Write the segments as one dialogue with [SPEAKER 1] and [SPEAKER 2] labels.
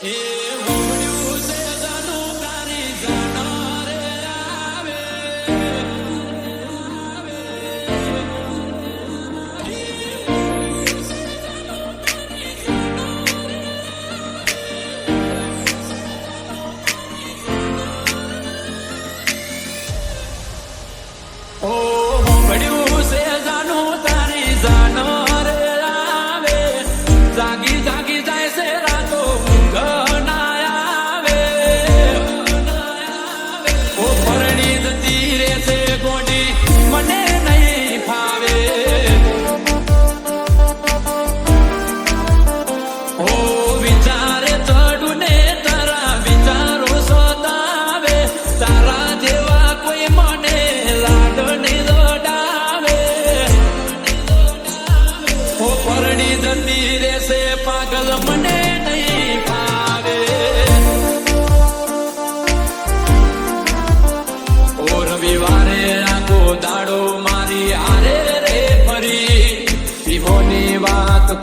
[SPEAKER 1] E.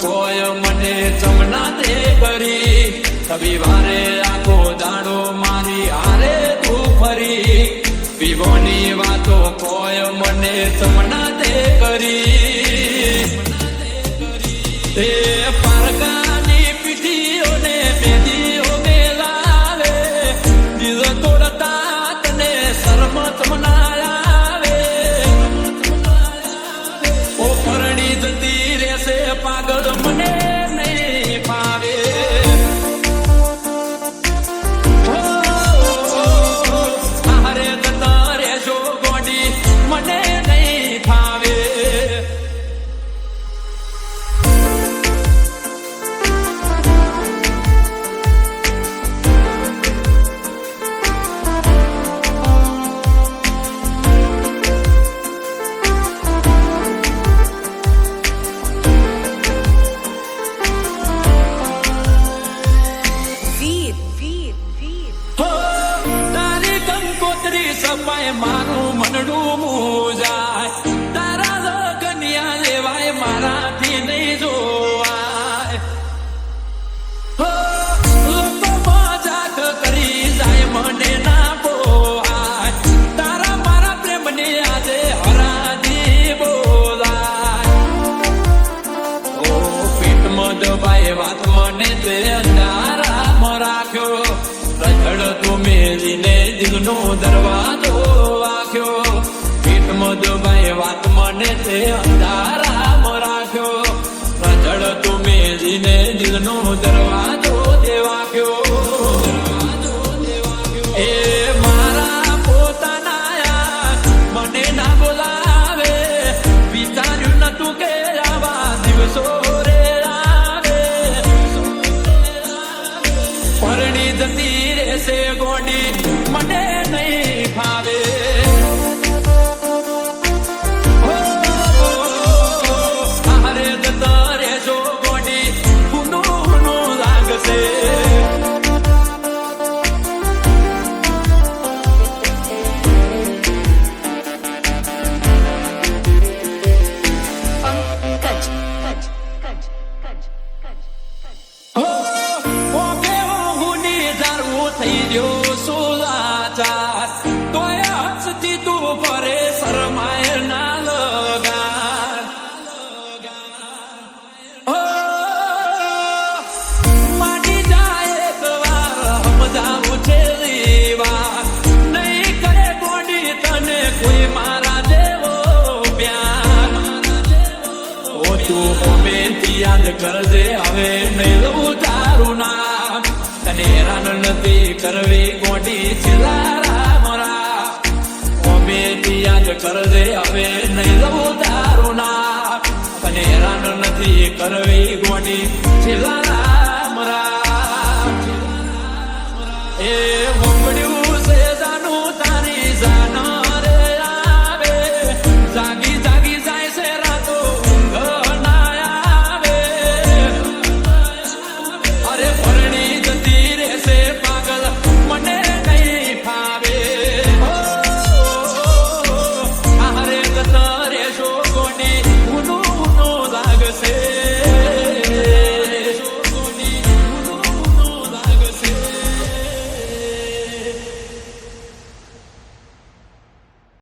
[SPEAKER 1] કોઈ મને જમના દે કરી રવિવારે આખો દાડો મારી હારે તું ફરી. વિભોની વાતો કોઈ મને જમના દે કરી એ પારકાની પીઠીઓને મેદીઓ મેલાવે. દિલ તોડતા તને શરમત મનાવે સપાય મારું મનડું મૂજાય. તારા લગનિયા તારા મારા પ્રેમની આજે હરાજી વાત મને તે અંધારામાં રાખ્યો. રજડ તું મેલીને દિલનો દરવાજો વાગ્યો પેટમાં દબાય વાત મને તે અંધારામાં રાખ્યો. રજડ તું મેલીને દિલનો દરવાજો દેવા યાર મને ના બોલાવે. વિચાર્યું નતું કે આવા દિવસો તું હોમેથી યાદ કરજે. હવે નહીં લઉં તારું નામ. તને હેરાન નથી કરવી ગોટી છેલ્લા મરા. હોમેથી યાદ કરજે. હવે નહીં લઉં તારું નામ. તને હેરાન નથી કરવી ગોટી છેલ્લા